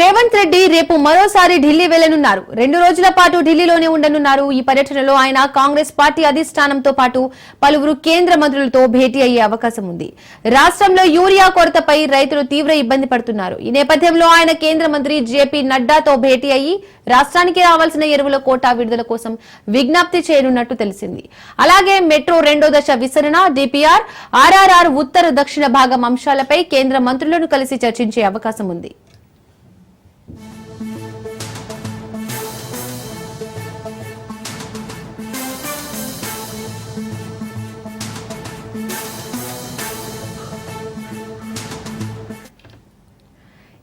రేవంత్ రెడ్డి రేపు మరోసారి ఢిల్లీ వెళ్ళనున్నారు రెండు రోజుల పాటు ఢిల్లీలోనే ఉండనున్నారు. ఈ పర్యటనలో ఆయన కాంగ్రెస్ పార్టీ అధిష్టానంతో పాటు పలువురు కేంద్ర మంత్రులతో భేటీ అయ్యే అవకాశం ఉంది. రాష్ట్రంలో యూరియా కొరతపై రైతులు తీవ్ర ఇబ్బంది పడుతున్నారు. ఈ నేపథ్యంలో ఆయన కేంద్ర మంత్రి జేపీ నడ్డాతో భేటీ అయ్యి రాష్ట్రానికి రావాల్సిన ఎరువుల కోటా విడుదల కోసం విజ్ఞప్తి చేయనున్నట్టు తెలిసింది. అలాగే మెట్రో రెండో దశ విస్తరణ డిపిఆర్ ఆర్ఆర్ఆర్ ఉత్తర దక్షిణ భాగం అంశాలపై కేంద్ర మంత్రులను కలిసి చర్చించే అవకాశం ఉంది.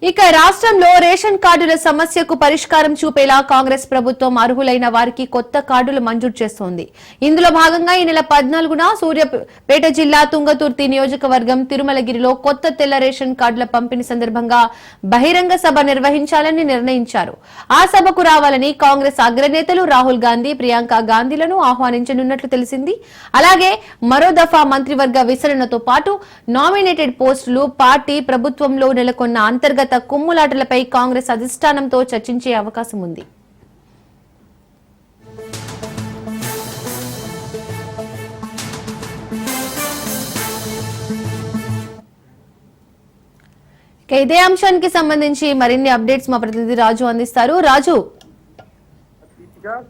ఇక రాష్ట్రంలో రేషన్ కార్డుల సమస్యకు పరిష్కారం చూపేలా కాంగ్రెస్ ప్రభుత్వం అర్హులైన వారికి కొత్త కార్డులు మంజూరు చేస్తోంది. ఇందులో భాగంగా ఈ నెల పద్నాలుగున సూర్యాపేట జిల్లా తుంగతుర్తి నియోజకవర్గం తిరుమలగిరిలో కొత్త తెల్ల రేషన్ కార్డుల పంపిణీ సందర్భంగా బహిరంగ సభ నిర్వహించాలని నిర్ణయించారు. ఆ సభకు రావాలని కాంగ్రెస్ అగ్రనేతలు రాహుల్ గాంధీ ప్రియాంక గాంధీలను ఆహ్వానించనున్నట్లు తెలిసింది. అలాగే మరో దఫా మంత్రివర్గ విస్తరణతో పాటు నామినేటెడ్ పోస్టులు పార్టీ ప్రభుత్వంలో నెలకొన్న అంతర్గత కుమ్ములాటలపై కాంగ్రెస్ అధిష్టానంతో చర్చించే అవకాశం ఉంది. ఇదే అంశానికి సంబంధించి మరిన్ని అప్డేట్స్ మా ప్రతినిధి రాజు అందిస్తారు. రాజు.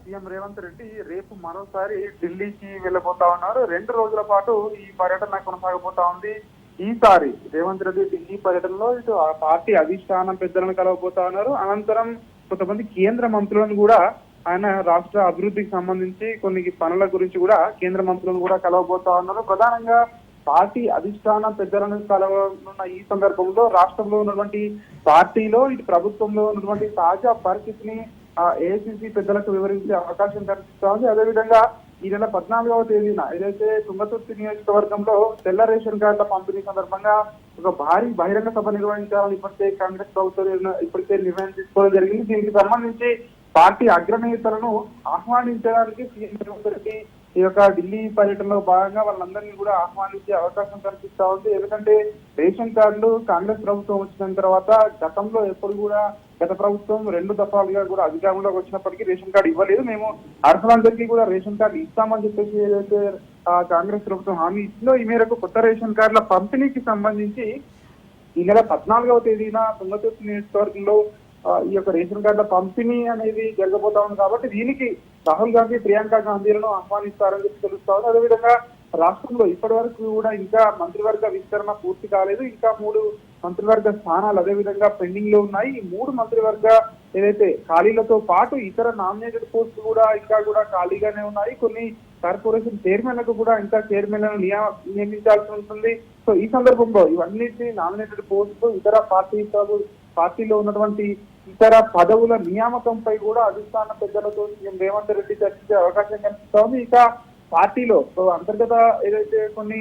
సీఎం రేవంత్ రెడ్డి రేపు మరోసారి ఢిల్లీకి వెళ్ళబోతా ఉన్నారు. రెండు రోజుల పాటు ఈ పర్యటన కొనసాగబోతా ఉంది. ఈసారి రేవంత్ రెడ్డి ఢిల్లీ పర్యటనలో ఇటు ఆ పార్టీ అధిష్టానం పెద్దలను కలవబోతా ఉన్నారు. అనంతరం కొంతమంది కేంద్ర మంత్రులను కూడా ఆయన రాష్ట్ర అభివృద్ధికి సంబంధించి కొన్ని పనుల గురించి కూడా కేంద్ర మంత్రులను కూడా కలవబోతా ఉన్నారు. ప్రధానంగా పార్టీ అధిష్టానం పెద్దలను కలవనున్న ఈ సందర్భంలో రాష్ట్రంలో ఉన్నటువంటి పార్టీలో ఇటు ప్రభుత్వంలో ఉన్నటువంటి తాజా పరిస్థితిని ఏఐసిసి పెద్దలకు వివరించే అవకాశం కనిపిస్తా ఉంది. అదేవిధంగా ఈ నెల పద్నాలుగవ తేదీన ఏదైతే తుంగతుర్తి నియోజకవర్గంలో తెల్ల రేషన్ కార్డుల పంపిణీ సందర్భంగా ఒక భారీ బహిరంగ సభ నిర్వహించాలని ఇప్పటికే కాంగ్రెస్ ప్రభుత్వం ఇప్పటికే నిర్ణయం తీసుకోవడం జరిగింది. దీనికి సంబంధించి పార్టీ అగ్రనేతలను ఆహ్వానించడానికి సీఎం రేవంత్ రెడ్డి ఈ యొక్క ఢిల్లీ పర్యటనలో భాగంగా వాళ్ళందరినీ కూడా ఆహ్వానించే అవకాశం కనిపిస్తా ఉంది. ఎందుకంటే రేషన్ కార్డులు కాంగ్రెస్ ప్రభుత్వం వచ్చిన తర్వాత గతంలో ఎప్పుడు కూడా గత ప్రభుత్వం రెండు దఫాలుగా కూడా అధికారంలోకి వచ్చినప్పటికీ రేషన్ కార్డు ఇవ్వలేదు. మేము అర్హులందరికీ కూడా రేషన్ కార్డు ఇస్తామని చెప్పేసి ఏదైతే కాంగ్రెస్ ప్రభుత్వం హామీ ఇచ్చిందో ఈ మేరకు కొత్త రేషన్ కార్డుల పంపిణీకి సంబంధించి ఈ నెల పద్నాలుగవ తేదీన తుంగతుర్తి నియోజకవర్గంలో ఈ యొక్క రేషన్ కార్డుల పంపిణీ అనేది జరగబోతా ఉంది కాబట్టి దీనికి రాహుల్ గాంధీ ప్రియాంక గాంధీలను ఆహ్వానిస్తారని చెప్పి తెలుస్తా ఉంది అదేవిధంగా రాష్ట్రంలో ఇప్పటి వరకు కూడా ఇంకా మంత్రివర్గ విస్తరణ పూర్తి కాలేదు. ఇంకా మూడు మంత్రివర్గ స్థానాలు అదేవిధంగా పెండింగ్లో ఉన్నాయి. ఈ మూడు మంత్రివర్గ ఏదైతే ఖాళీలతో పాటు ఇతర నామినేటెడ్ పోస్టులు కూడా ఇంకా కూడా ఖాళీగానే ఉన్నాయి. కొన్ని కార్పొరేషన్ చైర్మన్లకు కూడా ఇంకా చైర్మన్లను నియమ నియమించాల్సి ఉంటుంది. సో ఈ సందర్భంలో ఇవన్నిటి నామినేటెడ్ పోస్టులు ఇతర పార్టీ పార్టీలో ఉన్నటువంటి ఇతర పదవుల నియామకంపై కూడా అధిష్టాన పెద్దలతో సీఎం రేవంత్ రెడ్డి చర్చించే అవకాశం కనిపిస్తోంది. ఇక పార్టీలో అంతర్గత ఏదైతే కొన్ని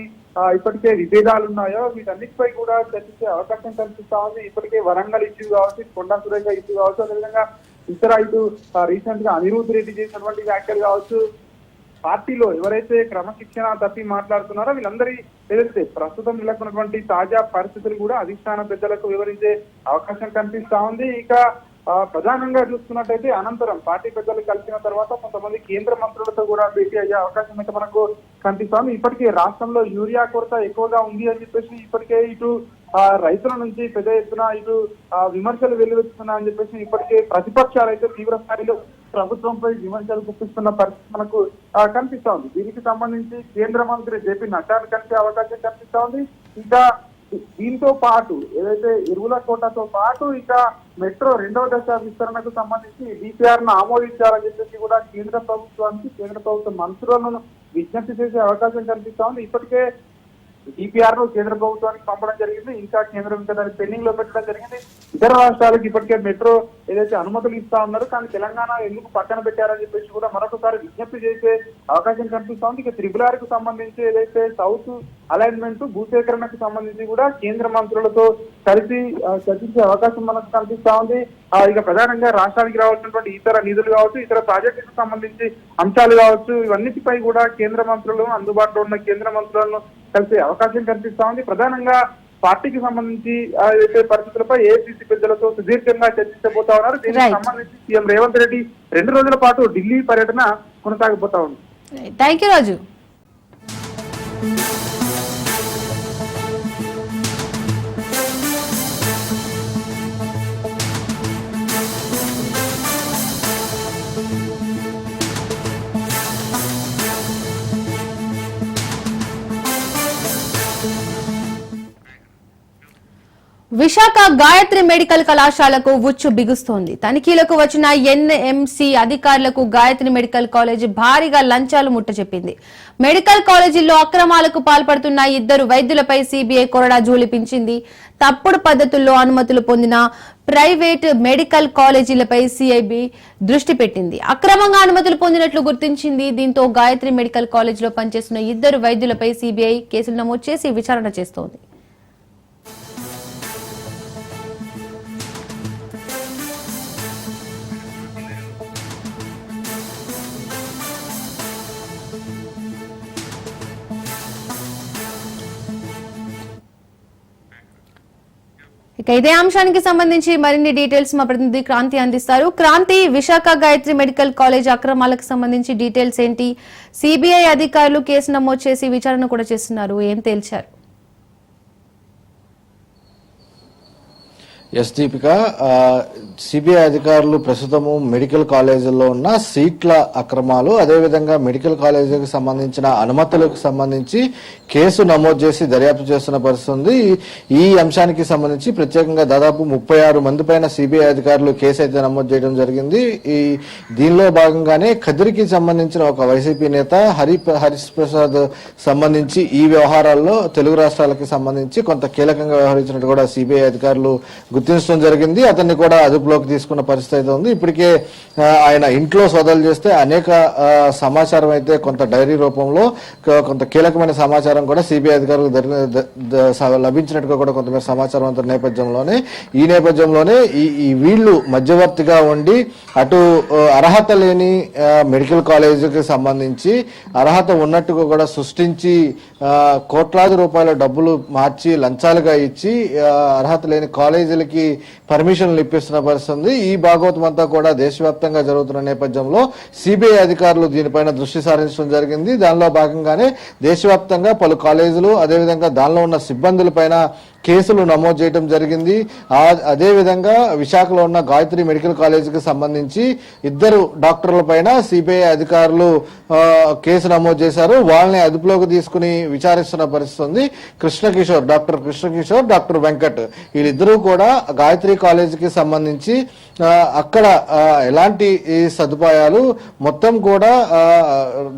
ఇప్పటికే విభేదాలు ఉన్నాయో వీటన్నిటిపై కూడా చర్చించే అవకాశం కనిపిస్తా ఉంది ఇప్పటికే వరంగల్ ఇష్యూ కావచ్చు కొండా సురేఖ ఇష్యూ కావచ్చు అదేవిధంగా ఇతర ఇటు రీసెంట్గా అనిరుద్ రెడ్డి చేసినటువంటి వ్యాఖ్యలు కావచ్చు పార్టీలో ఎవరైతే క్రమశిక్షణ తప్పి మాట్లాడుతున్నారో వీళ్ళందరి ఏదైతే ప్రస్తుతం నెలకొన్నటువంటి తాజా పరిస్థితులు కూడా అధిష్టాన పెద్దలకు వివరించే అవకాశం కనిపిస్తా ఉంది. ఇక ప్రధానంగా చూసుకున్నట్టయితే అనంతరం పార్టీ పెద్దలు కలిసిన తర్వాత కొంతమంది కేంద్ర మంత్రులతో కూడా భేటీ అయ్యే అవకాశం అయితే మనకు కనిపిస్తోంది ఇప్పటికే రాష్ట్రంలో యూరియా కొరత ఎక్కువగా ఉంది అని చెప్పేసి ఇప్పటికే ఇటు రైతుల నుంచి పెద్ద ఎత్తున ఇటు ఆ, విమర్శలు వెల్లువెత్తుతున్నా అని చెప్పేసి ఇప్పటికే ప్రతిపక్షాలు అయితే తీవ్ర స్థాయిలో ప్రభుత్వంపై విమర్శలు గుప్పిస్తున్న పరిస్థితి మనకు కనిపిస్తా ఉంది. దీనికి సంబంధించి కేంద్ర మంత్రి జేపీ నడ్డాను కలిసే అవకాశం కనిపిస్తా ఉంది. ఇంకా దీంతో పాటు ఏదైతే ఎరువుల కోటతో పాటు ఇక మెట్రో రెండవ దశ విస్తరణకు సంబంధించి డిపిఆర్ను ఆమోదించాలని చెప్పేసి కూడా కేంద్ర ప్రభుత్వానికి కేంద్ర ప్రభుత్వ మంత్రులను విజ్ఞప్తి చేసే అవకాశం కనిపిస్తా ఉంది. ఇప్పటికే డిపిఆర్ను కేంద్ర ప్రభుత్వానికి పంపడం జరిగింది. ఇంకా కేంద్రం ఇంకా దాన్ని పెండింగ్లో పెట్టడం జరిగింది. ఇతర రాష్ట్రాలకు ఇప్పటికే మెట్రో ఏదైతే అనుమతులు ఇస్తా ఉన్నారు కానీ తెలంగాణ ఎందుకు పక్కన పెట్టారని చెప్పేసి కూడా మరొకసారి విజ్ఞప్తి చేసే అవకాశం కనిపిస్తా ఉంది. ఇక త్రిపులారికి సంబంధించి ఏదైతే సౌత్ అలైన్మెంట్ భూసేకరణకు సంబంధించి కూడా కేంద్ర మంత్రులతో కలిసి చర్చించే అవకాశం మనకు కనిపిస్తా ఉంది. ఇక ప్రధానంగా రాష్ట్రానికి రావాల్సినటువంటి ఇతర నిధులు కావచ్చు ఇతర ప్రాజెక్టులకు సంబంధించి అంశాలు కావచ్చు ఇవన్నిటిపై కూడా కేంద్ర మంత్రులు అందుబాటులో ఉన్న కేంద్ర మంత్రులను కలిసే అవకాశం కనిపిస్తా ఉంది. ప్రధానంగా పార్టీకి సంబంధించి అయితే పరిస్థితులపై ఏఐసీసీ పెద్దలతో సుదీర్ఘంగా చర్చించబోతా ఉన్నారు. దీనికి. సంబంధించి సీఎం రేవంత్ రెడ్డి రెండు రోజుల పాటు ఢిల్లీ పర్యటన కొనసాగబోతా ఉంది thank you Raju Visakha Gayatri medical కళాశాలకు ఉచ్చు బిగుస్తోంది. తనిఖీలకు వచ్చిన ఎన్ఎంసి అధికారులకు గాయత్రి మెడికల్ కాలేజీ భారీగా లంచాలు ముట్టచెప్పింది. మెడికల్ కాలేజీల్లో అక్రమాలకు పాల్పడుతున్న ఇద్దరు వైద్యులపై సిబిఐ కొరడా జూలిపించింది తప్పుడు పద్ధతుల్లో అనుమతులు పొందిన ప్రైవేట్ మెడికల్ కాలేజీలపై సిఐబి దృష్టి పెట్టింది. అక్రమంగా అనుమతులు పొందినట్లు గుర్తించింది. దీంతో గాయత్రి మెడికల్ కాలేజీలో పనిచేస్తున్న ఇద్దరు వైద్యులపై సిబిఐ కేసులు నమోదు చేసి విచారణ చేస్తోంది. ఇక ఇదే అంశానికి సంబంధించి మరిన్ని డీటెయిల్స్ మా ప్రతినిధి క్రాంతి అందిస్తారు. క్రాంతి విశాఖ గాయత్రి మెడికల్ కాలేజ్ అక్రమాలకు సంబంధించి డీటెయిల్స్ ఏంటి? సిబిఐ అధికారులు కేసు నమోదు చేసి విచారణ కూడా చేస్తున్నారు. ఏం తేల్చారు? ఎస్ దీపిక సిబిఐ అధికారులు ప్రస్తుతము మెడికల్ కాలేజీల్లో ఉన్న సీట్ల అక్రమాలు అదేవిధంగా మెడికల్ కాలేజీకి సంబంధించిన అనుమతులకు సంబంధించి కేసు నమోదు చేసి దర్యాప్తు చేస్తున్న పరిస్థితి ఈ- అంశానికి సంబంధించి ప్రత్యేకంగా దాదాపు ముప్పై ఆరు మంది పైన సిబిఐ అధికారులు కేసు అయితే నమోదు చేయడం జరిగింది. ఈ దీనిలో భాగంగానే కదిరికి సంబంధించిన ఒక వైసీపీ నేత హరి హరీష్ ప్రసాద్ సంబంధించి ఈ వ్యవహారాల్లో తెలుగు రాష్ట్రాలకి సంబంధించి కొంత కీలకంగా వ్యవహరించినట్టు కూడా సిబిఐ అధికారులు గుర్తించడం జరిగింది. అతన్ని కూడా అదుపులోకి తీసుకున్న పరిస్థితి అయితే ఉంది. ఇప్పటికే ఆయన ఇంట్లో సోదాలు చేస్తే అనేక సమాచారం అయితే కొంత డైరీ రూపంలో కొంత కీలకమైన సమాచారం కూడా సిబిఐ అధికారులకు లభించినట్టుగా కూడా కొంతమేర సమాచారం అంత నేపథ్యంలోనే ఈ నేపథ్యంలోనే ఈ ఈ వీళ్ళు మధ్యవర్తిగా ఉండి అటు అర్హత లేని మెడికల్ కాలేజీకి సంబంధించి అర్హత ఉన్నట్టుగా కూడా సృష్టించి కోట్లాది రూపాయల డబ్బులు మార్చి లంచాలుగా ఇచ్చి అర్హత లేని కాలేజీలకి పర్మిషన్లు ఇప్పిస్తున్న పరిస్థితి ఉంది. ఈ భాగవతం అంతా కూడా దేశవ్యాప్తంగా జరుగుతున్న నేపథ్యంలో సిబిఐ అధికారులు దీనిపైన దృష్టి సారించడం జరిగింది దానిలో భాగంగానే దేశవ్యాప్తంగా పలు కాలేజీలు అదేవిధంగా దానిలో ఉన్న సిబ్బందులపైన కేసులు నమోదు చేయడం జరిగింది. అదేవిధంగా విశాఖలో ఉన్న గాయత్రి మెడికల్ కాలేజీకి సంబంధించి ఇద్దరు డాక్టర్ల పైన సిబిఐ అధికారులు కేసు నమోదు చేశారు. వాళ్ళని అదుపులోకి తీసుకుని విచారిస్తున్న పరిస్థితి ఉంది. కృష్ణకిషోర్ డాక్టర్ కృష్ణకిషోర్ డాక్టర్ వెంకట్ వీళ్ళిద్దరూ కూడా గాయత్రి కాలేజీకి సంబంధించి అక్కడ ఎలాంటి సదుపాయాలు మొత్తం కూడా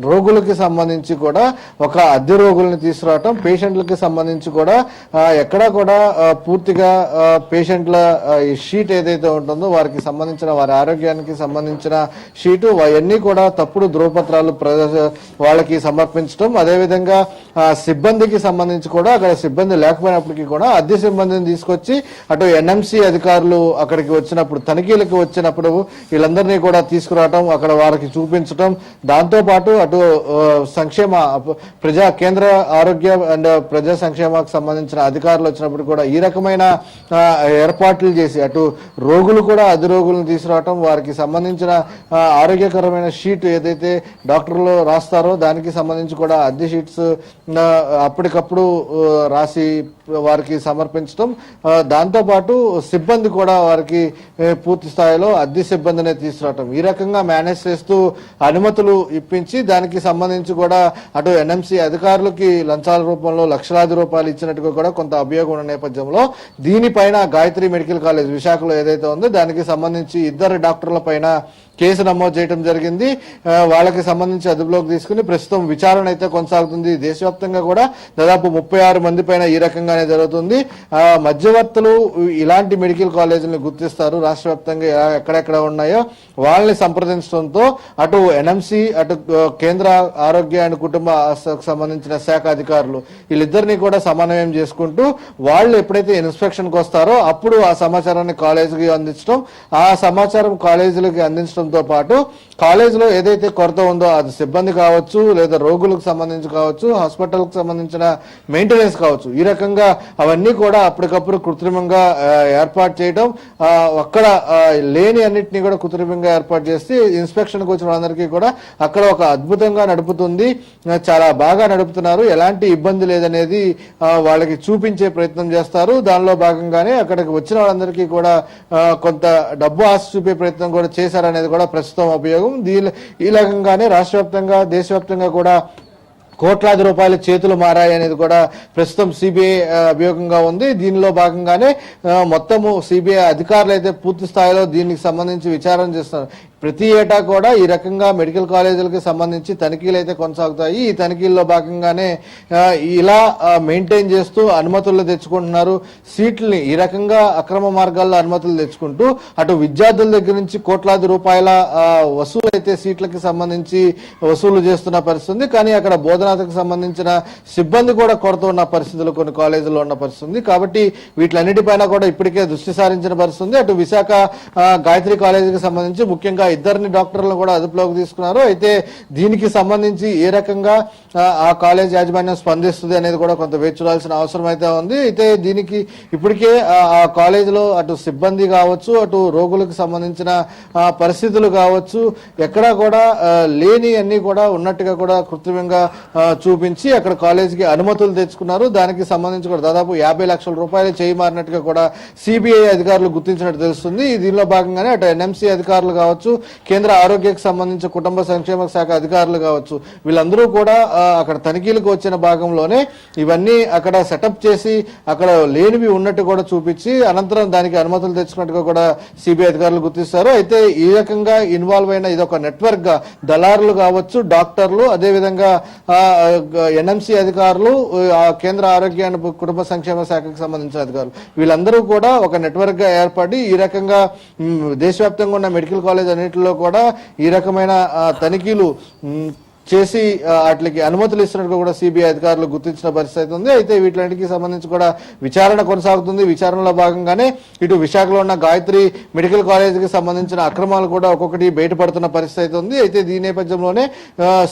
రోగులకి సంబంధించి కూడా ఒక అద్దె రోగుల్ని తీసుకురావటం పేషెంట్లకి సంబంధించి కూడా ఎక్కడా కూడా పూర్తిగా పేషెంట్ల ఈ షీట్ ఏదైతే ఉంటుందో వారికి సంబంధించిన వారి ఆరోగ్యానికి సంబంధించిన షీటు అవన్నీ కూడా తప్పుడు ధ్రువపత్రాలు ప్ర- వాళ్ళకి సమర్పించడం అదేవిధంగా సిబ్బందికి సంబంధించి కూడా అక్కడ సిబ్బంది లేకపోయినప్పటికీ కూడా అద్దె సిబ్బందిని తీసుకొచ్చి అటు ఎన్ఎంసి అధికారులు అక్కడికి వచ్చినప్పుడు తనిఖీలకు వచ్చినప్పుడు వీళ్ళందరినీ కూడా తీసుకురావటం అక్కడ వారికి చూపించటం. దాంతో పాటు అటు సంక్షేమ ప్రజా కేంద్ర ఆరోగ్య అండ్ ప్రజా సంక్షేమకు సంబంధించిన అధికారులు వచ్చినప్పుడు కూడా ఈ రకమైన ఏర్పాట్లు చేసి అటు రోగులు కూడా అది రోగులను తీసుకురావటం వారికి సంబంధించిన ఆరోగ్యకరమైన షీట్ ఏదైతే డాక్టర్లు రాస్తారో దానికి సంబంధించి కూడా అద్దె షీట్స్ అప్పటికప్పుడు రాసి వారికి సమర్పించడం దాంతోపాటు సిబ్బంది కూడా వారికి పూర్తి స్థాయిలో అద్దె సిబ్బందినే తీసుకురావటం. ఈ రకంగా మేనేజ్ చేస్తూ అనుమతులు ఇప్పించి దానికి సంబంధించి కూడా అటు ఎన్ఎంసి అధికారులకి లంచాల రూపంలో లక్షలాది రూపాయలు ఇచ్చినట్టుగా కూడా కొంత అభియోగం ఉన్న నేపథ్యంలో దీనిపైన గాయత్రి మెడికల్ కాలేజ్ విశాఖలో ఏదైతే ఉందో దానికి సంబంధించి ఇద్దరు డాక్టర్ల పైన కేసు నమోదు చేయడం జరిగింది. వాళ్ళకి సంబంధించి అదుపులోకి తీసుకుని ప్రస్తుతం విచారణ అయితే కొనసాగుతుంది. దేశవ్యాప్తంగా కూడా దాదాపు ముప్పై ఆరు మంది పైన ఈ రకంగానే జరుగుతుంది. ఆ, మధ్యవర్తులు ఇలాంటి మెడికల్ కాలేజీలను గుర్తిస్తారు. రాష్ట్ర వ్యాప్తంగా ఎక్కడెక్కడ ఉన్నాయో వాళ్ళని సంప్రదించడంతో అటు ఎన్ఎంసి అటు కేంద్ర ఆరోగ్య అండ్ కుటుంబ సంబంధించిన శాఖ అధికారులు వీళ్ళిద్దరిని కూడా సమన్వయం చేసుకుంటూ వాళ్ళు ఎప్పుడైతే ఇన్స్పెక్షన్కి వస్తారో అప్పుడు ఆ సమాచారాన్ని కాలేజీకి అందించడం ఆ సమాచారం కాలేజీలకి అందించడం అందించడంతో పాటు కాలేజీలో ఏదైతే కొరత ఉందో అది సిబ్బంది కావచ్చు లేదా రోగులకు సంబంధించి కావచ్చు హాస్పిటల్కి సంబంధించిన మెయింటెనెన్స్ కావచ్చు ఈ రకంగా అవన్నీ కూడా అప్పటికప్పుడు కృత్రిమంగా ఏర్పాటు చేయడం అక్కడ లేని అన్నిటినీ కూడా కృత్రిమంగా ఏర్పాటు చేసి ఇన్స్పెక్షన్కి వచ్చిన వాళ్ళందరికీ కూడా అక్కడ ఒక అద్భుతంగా నడుపుతుంది. చాలా బాగా నడుపుతున్నారు. ఎలాంటి ఇబ్బంది లేదనేది వాళ్ళకి చూపించే ప్రయత్నం చేస్తారు. దానిలో భాగంగానే అక్కడికి వచ్చిన వాళ్ళందరికీ కూడా కొంత డబ్బు ఆశ చూపే ప్రయత్నం కూడా చేశారనేది కూడా ప్రస్తుతం ఉపయోగం. దీని ఈ రకంగానే రాష్ట్ర వ్యాప్తంగా దేశవ్యాప్తంగా కూడా కోట్లాది రూపాయల చేతులు మారాయి అనేది కూడా ప్రస్తుతం సిబిఐ అభియోగంగా ఉంది. దీనిలో భాగంగానే మొత్తము సిబిఐ అధికారులు అయితే పూర్తి స్థాయిలో దీనికి సంబంధించి విచారణ చేస్తున్నారు. ప్రతి ఏటా కూడా ఈ రకంగా మెడికల్ కాలేజీలకు సంబంధించి తనిఖీలు అయితే కొనసాగుతాయి. ఈ తనిఖీల్లో భాగంగానే ఇలా మెయింటైన్ చేస్తూ అనుమతులు తెచ్చుకుంటున్నారు. సీట్లని ఈ రకంగా అక్రమ మార్గాల్లో అనుమతులు తెచ్చుకుంటూ అటు విద్యార్థుల దగ్గర నుంచి కోట్లాది రూపాయల వసూలు అయితే సీట్లకి సంబంధించి వసూలు చేస్తున్న పరిస్థితి ఉంది కానీ అక్కడ బోధనాథకు సంబంధించిన సిబ్బంది కూడా కొరత ఉన్న పరిస్థితులు కొన్ని కాలేజీల్లో ఉన్న పరిస్థితి ఉంది కాబట్టి వీటిలన్నిటిపైన కూడా ఇప్పటికే దృష్టి సారించిన పరిస్థితి ఉంది అటు విశాఖ గాయత్రి కాలేజీకి సంబంధించి ముఖ్యంగా ఇద్దరిని డాక్టర్లను కూడా అదుపులోకి తీసుకున్నారు. అయితే దీనికి సంబంధించి ఏ రకంగా ఆ, కాలేజ్ యాజమాన్యం స్పందిస్తుంది అనేది కూడా కొంత వేచి చూడాల్సిన అవసరం అయితే ఉంది. అయితే దీనికి ఇప్పటికే ఆ కాలేజీలో అటు సిబ్బంది కావచ్చు అటు రోగులకు సంబంధించిన పరిస్థితులు కావచ్చు ఎక్కడా కూడా లేని అన్ని కూడా ఉన్నట్టుగా కూడా కృత్రిమంగా చూపించి అక్కడ కాలేజీకి అనుమతులు తెచ్చుకున్నారు. దానికి సంబంధించి కూడా దాదాపు యాభై లక్షల రూపాయలు చేయి మారినట్టుగా కూడా సిబిఐ అధికారులు గుర్తించినట్టు తెలుస్తుంది. దీనిలో భాగంగానే అటు ఎన్ఎంసీ అధికారులు కావచ్చు కేంద్ర ఆరోగ్యకు సంబంధించిన కుటుంబ సంక్షేమ శాఖ అధికారులు కావచ్చు వీళ్ళందరూ కూడా అక్కడ తనిఖీలకు వచ్చిన భాగంలోనే ఇవన్నీ అక్కడ సెటప్ చేసి అక్కడ లేనివి ఉన్నట్టు కూడా చూపించి అనంతరం దానికి అనుమతులు తెచ్చుకున్నట్టుగా కూడా సిబిఐ అధికారులు గుర్తిస్తారు. అయితే ఈ రకంగా ఇన్వాల్వ్ అయిన ఇది ఒక నెట్వర్క్గా దళారులు కావచ్చు డాక్టర్లు అదేవిధంగా ఎన్ఎంసి అధికారులు కేంద్ర ఆరోగ్య కుటుంబ సంక్షేమ శాఖకు సంబంధించిన అధికారులు. వీళ్ళందరూ కూడా ఒక నెట్వర్క్గా ఏర్పడి ఈ రకంగా దేశవ్యాప్తంగా ఉన్న మెడికల్ కాలేజ్ అన్నింటిలో కూడా ఈ రకమైన ఆ, తనిఖీలు చేసి వాటికి అనుమతులు ఇస్తున్నట్టు కూడా సిబిఐ అధికారులు గుర్తించిన పరిస్థితి ఉంది. అయితే వీటికి సంబంధించి కూడా విచారణ కొనసాగుతుంది. విచారణలో భాగంగానే ఇటు విశాఖలో ఉన్న గాయత్రి మెడికల్ కాలేజీకి సంబంధించిన అక్రమాలు కూడా ఒక్కొక్కటి బయటపడుతున్న పరిస్థితి ఉంది. అయితే దీని నేపథ్యంలోనే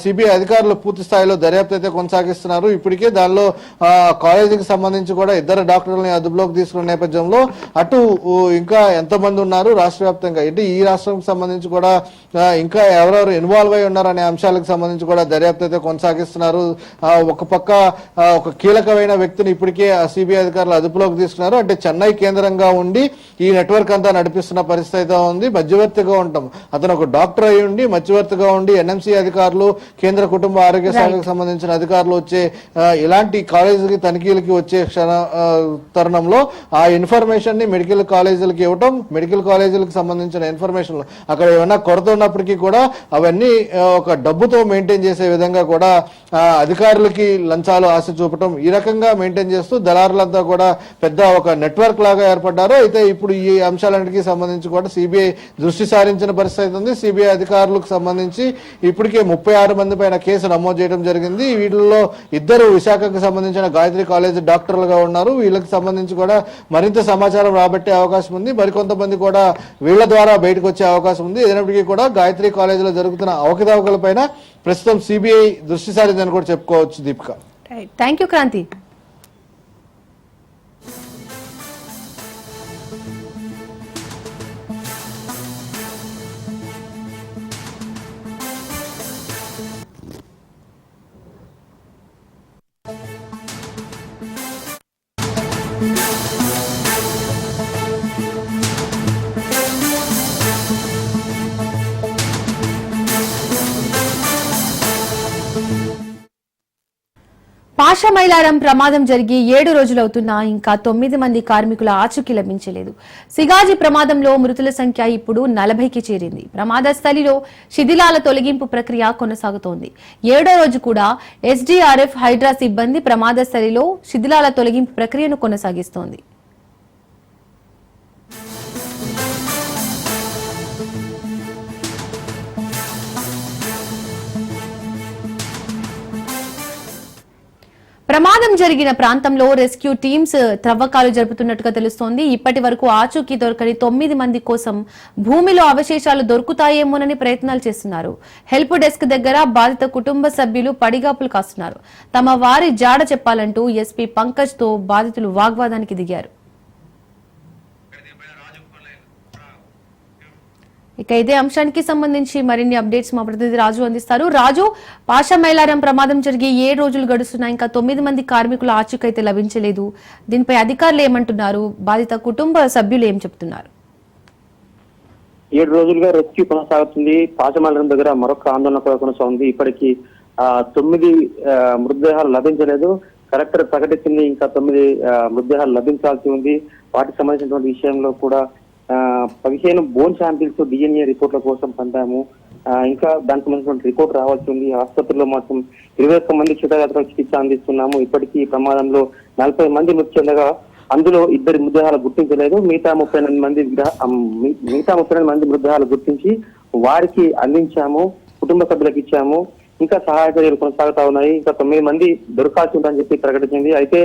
సిబిఐ అధికారులు పూర్తి స్థాయిలో దర్యాప్తు అయితే కొనసాగిస్తున్నారు. ఇప్పటికే దానిలో కాలేజీకి సంబంధించి కూడా ఇద్దరు డాక్టర్లని అదుపులోకి తీసుకున్న నేపథ్యంలో అటు ఇంకా ఎంతమంది ఉన్నారు? రాష్ట్ర వ్యాప్తంగా. ఇటు ఈ రాష్ట్రంకి సంబంధించి కూడా ఇంకా ఎవరెవరు ఇన్వాల్వ్ అయి ఉన్నారనే అంశాలకు సంబంధించి కూడా దర్యాప్తు అయితే కొనసాగిస్తున్నారు. ఒక పక్క ఒక కీలకమైన వ్యక్తిని ఇప్పటికే సిబిఐ అధికారులు అదుపులోకి తీసుకున్నారు. అంటే చెన్నై కేంద్రంగా ఉండి ఈ నెట్వర్క్ అంతా నడిపిస్తున్న పరిస్థితి అయితే ఉంది. మధ్యవర్తిగా ఉంటాం. అతను ఒక డాక్టర్ అయి ఉండి మధ్యవర్తిగా ఉండి ఎన్ఎంసీ అధికారులు కేంద్ర కుటుంబ ఆరోగ్య శాఖకు సంబంధించిన అధికారులు వచ్చే ఇలాంటి కాలేజీకి తనిఖీలకి వచ్చే క్షణ తరుణంలో ఆ ఇన్ఫర్మేషన్ని మెడికల్ కాలేజీలకు ఇవ్వటం మెడికల్ కాలేజీలకు సంబంధించిన ఇన్ఫర్మేషన్ అక్కడ ఏమైనా కొరత ఉన్నప్పటికీ కూడా అవన్నీ ఒక డబ్బుతో మెయింటైన్ చేసే విధంగా కూడా అధికారులకి లంచాలు ఆశ చూపటం ఈ రకంగా మెయింటైన్ చేస్తూ దళారులంతా కూడా పెద్ద ఒక నెట్వర్క్ లాగా ఏర్పడ్డారు. అయితే ఇప్పుడు ఈ అంశాలన్నిటికీ సంబంధించి కూడా సిబిఐ దృష్టి సారించిన పరిస్థితి ఉంది. సిబిఐ అధికారులకు సంబంధించి ఇప్పటికే ముప్పై ఆరు మంది పైన కేసు నమోదు చేయడం జరిగింది. వీటిల్లో ఇద్దరు విశాఖకు సంబంధించిన గాయత్రి కాలేజ్ డాక్టర్లుగా ఉన్నారు. వీళ్ళకి సంబంధించి కూడా మరింత సమాచారం రాబట్టే అవకాశం ఉంది. మరికొంతమంది కూడా వీళ్ళ ద్వారా బయటకు వచ్చే అవకాశం ఉంది. ఏదైనప్పటికీ కూడా గాయత్రి కాలేజీలో జరుగుతున్న అవకతవకలపైన ప్రస్తుతం సిబిఐ దృష్టి సారిందని కూడా చెప్పుకోవచ్చు దీపిక. థ్యాంక్ యూ క్రాంతి మైలారం ప్రమాదం జరిగి ఏడు రోజులవుతున్నా ఇంకా తొమ్మిది మంది కార్మికుల ఆచూకీ లభించలేదు. సిగాజీ ప్రమాదంలో మృతుల సంఖ్య ఇప్పుడు నలభైకి చేరింది. ప్రమాద స్థలిలో శిథిలాల తొలగింపు ప్రక్రియ కొనసాగుతోంది. ఏడో రోజు కూడా ఎస్డీఆర్ఎఫ్ హైడ్రా సిబ్బంది ప్రమాద స్థలిలో శిథిలాల తొలగింపు ప్రక్రియను కొనసాగిస్తోంది. ప్రమాదం జరిగిన ప్రాంతంలో రెస్క్యూ టీమ్స్ త్రవ్వకాలు జరుపుతున్నట్టుగా తెలుస్తోంది. ఇప్పటి వరకు ఆచూకీ దొరకని తొమ్మిది మంది కోసం భూమిలో అవశేషాలు దొరుకుతాయేమోనని ప్రయత్నాలు చేస్తున్నారు. హెల్ప్ డెస్క్ దగ్గర బాధిత కుటుంబ సభ్యులు పడిగాపులు కాస్తున్నారు. తమ వారి జాడ చెప్పాలంటూ ఎస్పీ పంకజ్తో బాధితులు వాగ్వాదానికి దిగారు. ఇక ఇదే అంశానికి సంబంధించి మరిన్ని అప్డేట్స్ మా ప్రతినిధి రాజు అందిస్తారు. రాజు పాషా మైలారం ప్రమాదం జరిగి ఏ రోజులు గడుస్తున్నా ఇంకా తొమ్మిది మంది కార్మికుల ఆచూకైతే లభించలేదు. దీనిపై అధికారులు ఏమంటున్నారు? బాధిత కుటుంబ సభ్యులు ఏం చెప్తున్నారు? ఏడు రోజులుగా రెస్క్యూ కొనసాగుతుంది. పాచమాలయం దగ్గర మరొక ఆందోళన కూడా కొనసాగుంది. ఇప్పటికి తొమ్మిది మృతదేహాలు లభించలేదు. కలెక్టర్ ప్రకటించింది ఇంకా తొమ్మిది మృతదేహాలు లభించాల్సి ఉంది. వాటికి సంబంధించినటువంటి విషయంలో కూడా పదిహేను బోన్ శాంపిల్స్ డిఎన్ఏ రిపోర్ట్ల కోసం పంపాము. ఇంకా దానికి సంబంధించిన రిపోర్ట్ రావాల్సి ఉంది. ఆసుపత్రిలో మాత్రం ఇరవై ఒక్క మంది క్షతగాత్ర చికిత్స అందిస్తున్నాము. ఇప్పటికీ ఈ ప్రమాదంలో నలభై మంది మృతి చెందగా అందులో ఇద్దరి మృతదేహాలు గుర్తించలేదు. మిగతా ముప్పై ఎనిమిది మంది మిగతా ముప్పై ఎనిమిది మంది మృతదేహాలు గుర్తించి వారికి అందించాము. కుటుంబ సభ్యులకు ఇచ్చాము. ఇంకా సహాయ చర్యలు కొనసాగుతా ఉన్నాయి. ఇంకా తొమ్మిది మంది దొరకాల్సి ఉందని చెప్పి ప్రకటించింది. అయితే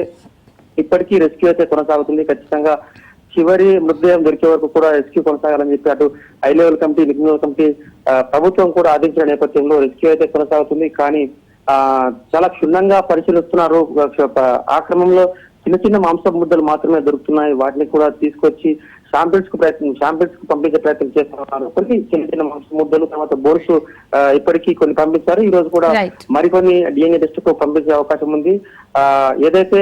ఇప్పటికీ రెస్క్యూ అయితే కొనసాగుతుంది. ఖచ్చితంగా చివరి మృతదేహం దొరికే వరకు కూడా రెస్క్యూ కొనసాగాలని చెప్పి అటు high level committee level committee ప్రభుత్వం కూడా ఆదేశించిన నేపథ్యంలో రెస్క్యూ అయితే కొనసాగుతుంది. కానీ ఆ చాలా క్షుణ్ణంగా పరిశీలిస్తున్నారు. ఆ క్రమంలో చిన్న చిన్న మాంస ముద్దలు మాత్రమే దొరుకుతున్నాయి. వాటిని కూడా తీసుకొచ్చి శాంపిల్స్కు ప్రయత్నం శాంపిల్స్కు పంపించే ప్రయత్నం చేస్తున్నారు. కొన్ని చిన్న చిన్న మాంస ముద్దలు తర్వాత బోర్డ్స్ ఇప్పటికీ కొన్ని పంపించారు ఈ రోజు కూడా. మరికొన్ని డిఎన్ఏ టెస్ట్కు పంపించే అవకాశం ఉంది. ఆ ఏదైతే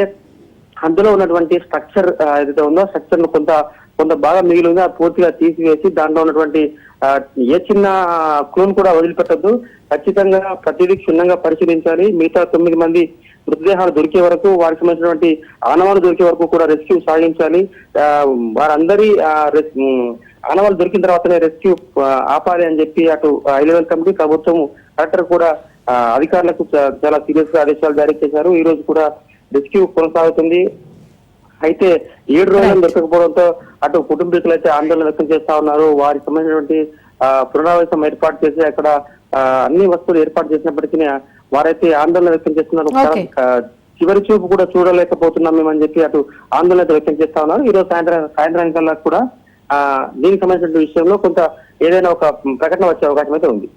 అందులో ఉన్నటువంటి స్ట్రక్చర్ ఏదైతే ఉందో స్ట్రక్చర్ను కొంత కొంత బాగా మిగిలి ఉంది అది పూర్తిగా తీసివేసి దాంట్లో ఉన్నటువంటి ఏ చిన్న క్లూన్ కూడా వదిలిపెట్టద్దు. ఖచ్చితంగా ప్రతిదీ క్షుణ్ణంగా పరిశీలించాలి. మిగతా తొమ్మిది మంది మృతదేహాలు దొరికే వరకు వారికి సంబంధించినటువంటి ఆనవాలు దొరికే వరకు కూడా రెస్క్యూ సాగించాలి. వారందరి ఆనవాలు దొరికిన తర్వాతనే రెస్క్యూ ఆపాలి అని చెప్పి అటు హై లెవెల్ కమిటీ ప్రభుత్వం కలెక్టర్ కూడా అధికారులకు చాలా సీరియస్గా ఆదేశాలు జారీ చేశారు. ఈ రోజు కూడా రెస్క్యూ కొనసాగుతుంది. అయితే ఏడు రోజులు దొరకకపోవడంతో అటు కుటుంబీకులు అయితే ఆందోళన వ్యక్తం చేస్తా ఉన్నారు. వారికి సంబంధించినటువంటి పునరావాసం ఏర్పాటు చేసి అక్కడ అన్ని వస్తువులు ఏర్పాటు చేసినప్పటికీ వారైతే ఆందోళన వ్యక్తం చేస్తున్నారు. చివరి చూపు కూడా చూడలేకపోతున్నాం మేమని చెప్పి అటు ఆందోళన వ్యక్తం చేస్తా ఉన్నారు. ఈ రోజు సాయంత్రం సాయంత్రానికల్లా కూడా ఆ దీనికి సంబంధించిన విషయంలో కొంత ఏదైనా ఒక ప్రకటన వచ్చే అవకాశం అయితే ఉంది.